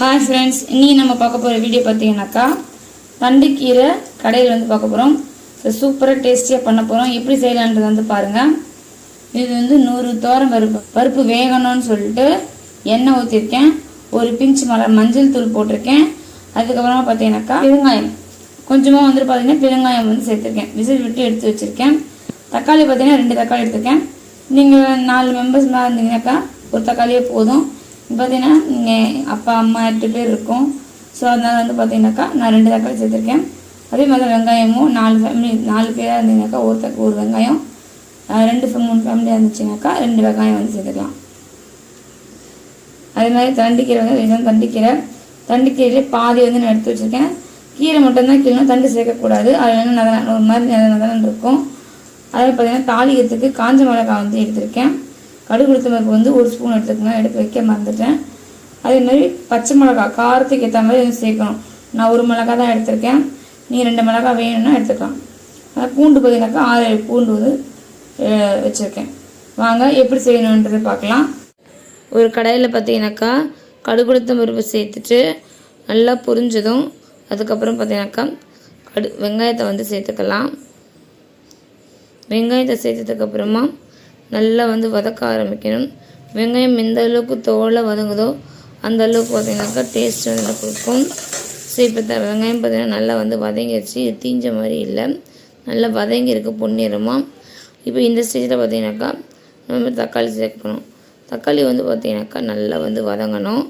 Hi friends இன்றைக்கி நம்ம பார்க்க போகிற வீடியோ பார்த்தீங்கன்னாக்கா தண்டுக்கீரை கடையில் வந்து பார்க்க போகிறோம் சூப்பராக டேஸ்டியாக பண்ண போகிறோம் எப்படி செய்யலான்றது வந்து பாருங்கள் இது வந்து நூறு தோரம் பருப்பு பருப்பு வேகணும்னு சொல்லிட்டு எண்ணெய் ஊற்றிருக்கேன் ஒரு பிஞ்சு மலை மஞ்சள் தூள் போட்டிருக்கேன். அதுக்கப்புறமா பார்த்தீங்கன்னாக்கா பெருங்காயம். கொஞ்சமாக வந்துட்டு பார்த்தீங்கன்னா பெருங்காயம் வந்து சேர்த்துருக்கேன். விசில் விட்டு எடுத்து வச்சுருக்கேன். தக்காளி பார்த்தீங்கன்னா ரெண்டு தக்காளி எடுத்துருக்கேன். நீங்கள் நாலு மெம்பர்ஸ் மேலே இருந்தீங்கன்னாக்கா ஒரு தக்காளியே போதும். பார்த்தீங்கன்னா நீங்கள் அப்பா அம்மா எட்டு பேர் இருக்கும். ஸோ அதனால் வந்து பார்த்தீங்கன்னாக்கா நான் ரெண்டு தக்காளி சேர்த்துருக்கேன். அதே மாதிரி வெங்காயமும் நாலு ஃபேமிலி நாலு பேராக இருந்தீங்கன்னாக்கா ஒரு தக்க ஒரு வெங்காயம் ரெண்டு மூணு ஃபேமிலியாக இருந்துச்சுனாக்கா ரெண்டு வெங்காயம் வந்து சேர்த்துக்கலாம். அதே மாதிரி தண்டுக்கீரை வந்து இதுதான் தண்டுக்கீரை. தண்டுக்கீரையிலே பாதி வந்து நான் எடுத்து வச்சுருக்கேன். கீரை மட்டும்தான் கீழே தண்டு சேர்க்கக்கூடாது. அது வந்து நத ஒரு மாதிரி நத நதன்னு இருக்கும். அதே பார்த்தீங்கன்னா தாளிக்கிறதுக்கு காஞ்ச மிளகாய் வந்து எடுத்திருக்கேன். கடுகு உளுத்த பருப்பு வந்து ஒரு ஸ்பூன் எடுத்துக்கணும் எடுத்து வைக்க மறந்துட்டேன். அதே மாதிரி பச்சை மிளகாய் காரத்துக்கு ஏற்ற மாதிரி சேர்க்கணும். நான் ஒரு மிளகாய் தான் எடுத்திருக்கேன். நீங்கள் ரெண்டு மிளகாய் வேணும்னா எடுத்துக்கலாம். அஹ் பூண்டு பார்த்தீங்கன்னாக்கா ஆறு ஏழு பூண்டு வந்து வச்சுருக்கேன். வாங்க எப்படி செய்யணுன்றது பார்க்கலாம். ஒரு கடையில் பார்த்தீங்கன்னாக்கா கடுகுளுத்த பருப்பு சேர்த்துட்டு நல்லா புரிஞ்சதும் அதுக்கப்புறம் பார்த்தீங்கன்னாக்கா கடு வெங்காயத்தை வந்து சேர்த்துக்கலாம். வெங்காயத்தை சேர்த்ததுக்கப்புறமா நல்லா வந்து வதக்க ஆரம்பிக்கணும். வெங்காயம் எந்த அளவுக்கு தோலை வதங்குதோ அந்த அளவுக்கு பார்த்திங்கனாக்கா டேஸ்ட் வந்து கொடுக்கும். ஸோ இப்போ த வெங்காயம் பார்த்திங்கன்னா நல்லா வந்து வதங்கிடுச்சு தீஞ்ச மாதிரி இல்லை. நல்லா வதங்கியிருக்கு பொன்னிறமாக இப்போ இந்த ஸ்டேஜில் பார்த்தீங்கன்னாக்கா நம்ம தக்காளி சேர்க்கணும் தக்காளி வந்து பார்த்திங்கனாக்கா நல்லா வந்து வதங்கணும்.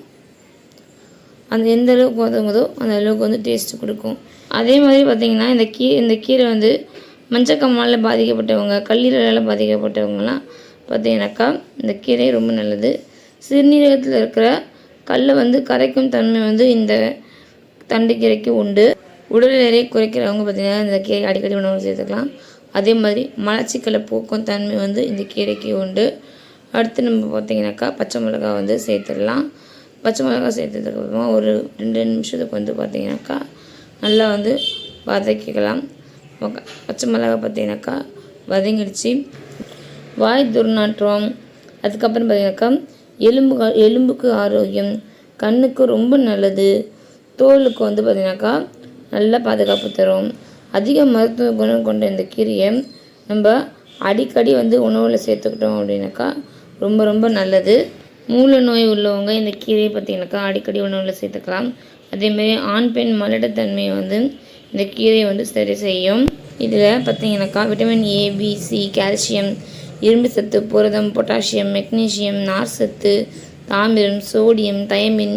அந்த எந்த அளவுக்கு வதங்குதோ அந்த அளவுக்கு வந்து டேஸ்ட்டு கொடுக்கும். அதே மாதிரி பார்த்திங்கன்னா இந்த கீ இந்த கீரை வந்து மஞ்சக்கம்மால் பாதிக்கப்பட்டவங்க கல்லீரலால் பாதிக்கப்பட்டவங்கலாம் பார்த்தீங்கன்னாக்கா இந்த கீரை ரொம்ப நல்லது. சிறுநீரகத்தில் இருக்கிற கல்லை வந்து கரைக்கும் தன்மை வந்து இந்த தண்டுக்கீரைக்கு உண்டு. உடல் எடை குறைக்கிறவங்க பார்த்திங்கன்னா இந்த கீரை அடிக்கடி உணவு சேர்த்துக்கலாம். அதே மாதிரி மலச்சிக்கலை போக்கும் தன்மை வந்து இந்த கீரைக்கு உண்டு. அடுத்து நம்ம பார்த்திங்கனாக்கா பச்சை மிளகாய் வந்து சேர்த்துடலாம். பச்சை மிளகாய் சேர்த்ததுக்கப்புறமா ஒரு ரெண்டு நிமிஷத்துக்கு வந்து பார்த்தீங்கன்னாக்கா நல்லா வந்து வதக்கிக்கலாம். பச்சை மிளகா பார்த்தீங்கன்னாக்கா வதங்கிடுச்சு. வாய் துர்நாற்றம். அதுக்கப்புறம் பார்த்தீங்கன்னாக்கா எலும்பு எலும்புக்கு ஆரோக்கியம். கண்ணுக்கு ரொம்ப நல்லது. தோலுக்கு வந்து பார்த்தீங்கன்னாக்கா நல்ல பாதுகாப்பு தரும். அதிக மருத்துவ குணம் கொண்ட இந்த கீரையை நம்ம அடிக்கடி வந்து உணவில் சேர்த்துக்கிட்டோம் அப்படின்னாக்கா ரொம்ப ரொம்ப நல்லது. மூல நோய் உள்ளவங்க இந்த கீரையை பார்த்திங்கனாக்கா அடிக்கடி உணவில் சேர்த்துக்கலாம். அதேமாரி ஆண் பெண் மலட்டத்தன்மையை வந்து இந்த கீரையை வந்து சரி செய்யும். இதில் பார்த்தீங்கன்னாக்கா vitamin A B C calcium இரும்பு சத்து புரதம் பொட்டாசியம் மெக்னீசியம் நார் சத்து தாமிரம் சோடியம் தயமின்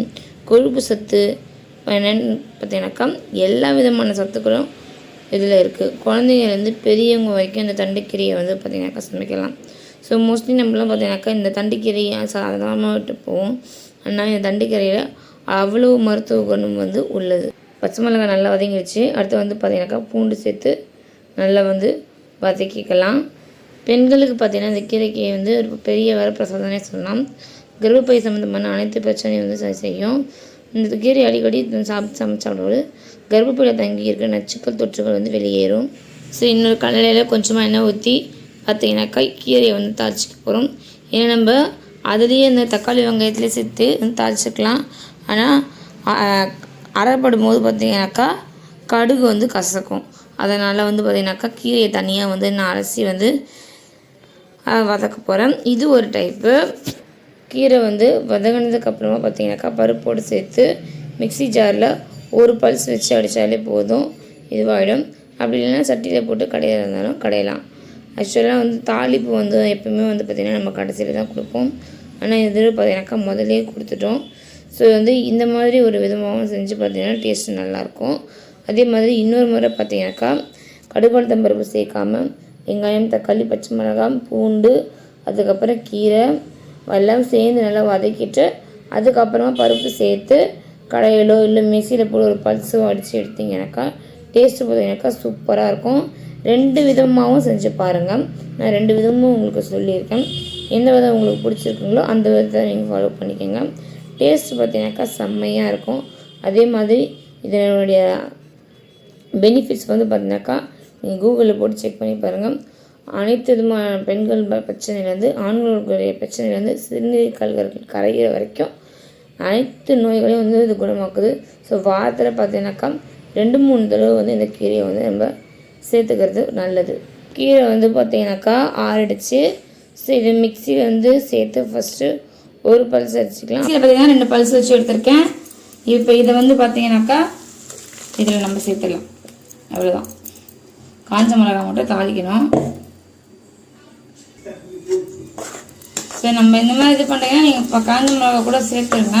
கொழுப்பு சத்து என்னன்னு பார்த்தீங்கன்னாக்கா எல்லா விதமான சத்துக்களும் இதில் இருக்குது குழந்தைங்கலேருந்து பெரியவங்க வரைக்கும் இந்த தண்டுக்கீரையை வந்து பார்த்திங்கனாக்கா சமைக்கலாம். ஸோ மோஸ்ட்லி நம்மளாம் பார்த்தீங்கன்னாக்கா இந்த தண்டுக்கீரையை சாதாரணமாக விட்டு போவோம் ஆனால் இந்த தண்டுக்கீரையில் அவ்வளோ மருத்துவ குணம் வந்து உள்ளது. பச்சை மிளகாய் நல்லா வதங்கிடுச்சு அடுத்து வந்து பார்த்திங்கனாக்கா பூண்டு சேர்த்து நல்லா வந்து வதக்கிக்கலாம். பெண்களுக்கு பார்த்திங்கன்னா இந்த கீரைக்கு வந்து ஒரு பெரிய வரப்பிரசாதனே சொல்லலாம். கர்ப்பப்பை சம்மந்தமான அனைத்து பிரச்சனையும் வந்து சரி செய்யும். இந்த கீரை அடிக்கடி சாப்பிட்டு சமைச்சு கர்ப்பப்பையில் தங்கி இருக்கிற நச்சுக்கள் தொற்றுகள் வந்து வெளியேறும். ஸோ இன்னொரு கடலையில் கொஞ்சமாக எண்ணெய் ஊற்றி பார்த்தீங்கன்னாக்கா கீரையை வந்து தாளிச்சிக்க போகிறோம் ஏன்னா நம்ம அதுலேயே இந்த தக்காளி வெங்காயத்துலேயே சேர்த்து வந்து தாளிச்சிக்கலாம். ஆனால் அரைப்படும் போது பார்த்திங்கனாக்கா கடுகு வந்து கசக்கும். அதனால் வந்து பார்த்திங்கனாக்கா கீரையை தனியாக வந்து நான் அலசி வந்து வதக்க போகிறேன் இது ஒரு டைப்பு கீரை வந்து வதங்கினதுக்கப்புறமா பார்த்திங்கனாக்கா பார்த்தீங்கன்னாக்கா பருப்போடு சேர்த்து மிக்ஸி ஜாரில் ஒரு பல்ஸ் வச்சு அடித்தாலே போதும். இதுவாகிடும் அப்படி இல்லைன்னா சட்டியில் போட்டு கடையில் இருந்தாலும் கடையலாம். ஆக்சுவலாக வந்து தாளிப்பு வந்து எப்பவுமே வந்து பார்த்திங்கன்னா நம்ம கடைசியில் தான் கொடுப்போம். ஆனால் இது பார்த்தீங்கன்னாக்கா முதலே கொடுத்துட்டோம். ஸோ வந்து இந்த மாதிரி ஒரு விதமாகவும் செஞ்சு பார்த்தீங்கன்னா டேஸ்ட் நல்லாயிருக்கும். அதே மாதிரி இன்னொரு முறை பார்த்தீங்கன்னாக்கா கடுகுளத்தம் பருப்பு சேர்க்காம வெங்காயம் தக்காளி பச்சை மிளகாய் பூண்டு அதுக்கப்புறம் கீரை எல்லாம் சேர்ந்து நல்லா வதக்கிட்டு அதுக்கப்புறமா பருப்பு சேர்த்து கடையிலோ இல்லை மிக்சியில் போட்டு ஒரு பல்ஸோ அடித்து எடுத்தீங்கன்னாக்கா டேஸ்ட்டு பார்த்தீங்கன்னாக்கா சூப்பராக இருக்கும். ரெண்டு விதமாகவும் செஞ்சு பாருங்கள் நான் ரெண்டு விதமும் உங்களுக்கு சொல்லியிருக்கேன். எந்த விதம் உங்களுக்கு பிடிச்சிருக்குங்களோ அந்த விதத்தை நீங்கள் ஃபாலோ பண்ணிக்கோங்க. டேஸ்ட் பார்த்தீங்கன்னாக்கா செம்மையாக இருக்கும். அதே மாதிரி இதனுடைய பெனிஃபிட்ஸ் வந்து பார்த்தீங்கன்னாக்கா நீங்கள் கூகுளில் போட்டு செக் பண்ணி பாருங்கள் அனைத்து விதமான பெண்கள் பிரச்சனையிலேருந்து ஆண்களுடைய பிரச்சனையிலேருந்து சிறுநீர் கல்கள் கரைகிற வரைக்கும் அனைத்து நோய்களையும் வந்து இது குணமாக்குது. ஸோ வாரத்தில் பார்த்தீங்கன்னாக்கா ரெண்டு மூணு தடவை வந்து இந்த கீரையை வந்து நம்ம சேர்த்துக்கிறது நல்லது. கீரை வந்து பார்த்தீங்கன்னாக்கா ஆறிடுச்சு. ஸோ இது மிக்ஸி வந்து சேர்த்து ஃபஸ்ட்டு ஒரு பல்ஸ் அடிச்சுக்கலாம். மிக்சியில் பார்த்தீங்கன்னா ரெண்டு பல்ஸ் வச்சு எடுத்திருக்கேன். இப்போ இதை வந்து பார்த்தீங்கன்னாக்கா இதில் நம்ம சேர்த்துடலாம். அவ்வளோதான் காஞ்ச மிளகா மட்டும் தாளிக்கணும். ஸோ நம்ம இந்த மாதிரி இது பண்ணுறீங்கன்னா நீங்கள் இப்போ காஞ்ச மிளகா கூட சேர்த்துருங்க.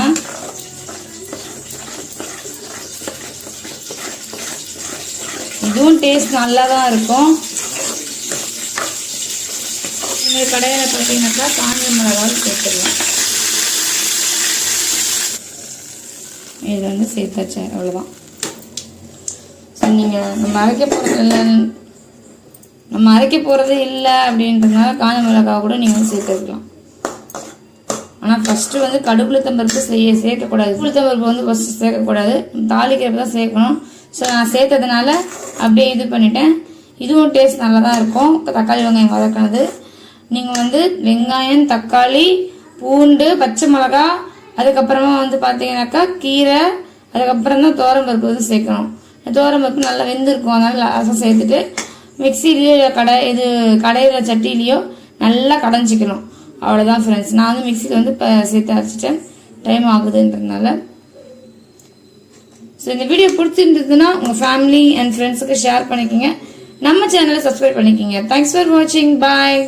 இதுவும் டேஸ்ட் நல்லா தான் இருக்கும். இந்த கடையில் பார்த்தீங்கன்னாக்கா காஞ்ச மிளகாவும் சேர்த்துடலாம். இது வந்து சேர்த்தாச்சு அவ்வளோதான் ஸோ நீங்கள் நம்ம அரைக்க போகிறது இல்லை. நம்ம அரைக்க போகிறது இல்லை அப்படின்றதுனால காஞ்ச மிளகாய் கூட நீங்கள் வந்து சேர்த்துக்கலாம் ஆனால் ஃபஸ்ட்டு வந்து கடுகுளுத்தம் பருப்பு செய்ய சேர்க்கக்கூடாது. உளுத்தம்பருப்பு வந்து ஃபஸ்ட்டு சேர்க்கக்கூடாது. தாளிக்கிறப்ப தான் சேர்க்கணும். ஸோ நான் சேர்த்ததுனால அப்படியே இது பண்ணிட்டேன். இதுவும் டேஸ்ட் நல்லா தான் இருக்கும். தக்காளி வெங்காயம் வதக்கினது. நீங்கள் வந்து வெங்காயம் தக்காளி பூண்டு பச்சை மிளகா அதுக்கப்புறமா வந்து பார்த்தீங்கன்னாக்கா கீரை அதுக்கப்புறம் தான் பருப்பு வந்து சேர்க்கணும். பருப்பு நல்லா வெந்திருக்கும். அதனால் லாசம் சேர்த்துட்டு மிக்சிலேயோ கடை இது கடையில் சட்டிலேயோ நல்லா கடைஞ்சிக்கணும். அவ்வளோதான் ஃப்ரெண்ட்ஸ் நான் வந்து மிக்சியில் வந்து இப்போ சேர்த்து அரைச்சிட்டேன். டைம் ஆகுதுன்றதுனால. ஸோ இந்த வீடியோ பிடிச்சிருந்ததுன்னா உங்கள் ஃபேமிலி அண்ட் ஃப்ரெண்ட்ஸுக்கு ஷேர் பண்ணிக்கோங்க. நம்ம சேனலை சப்ஸ்கிரைப் பண்ணிக்கோங்க. தேங்க்ஸ் ஃபார் வாட்சிங் பாய்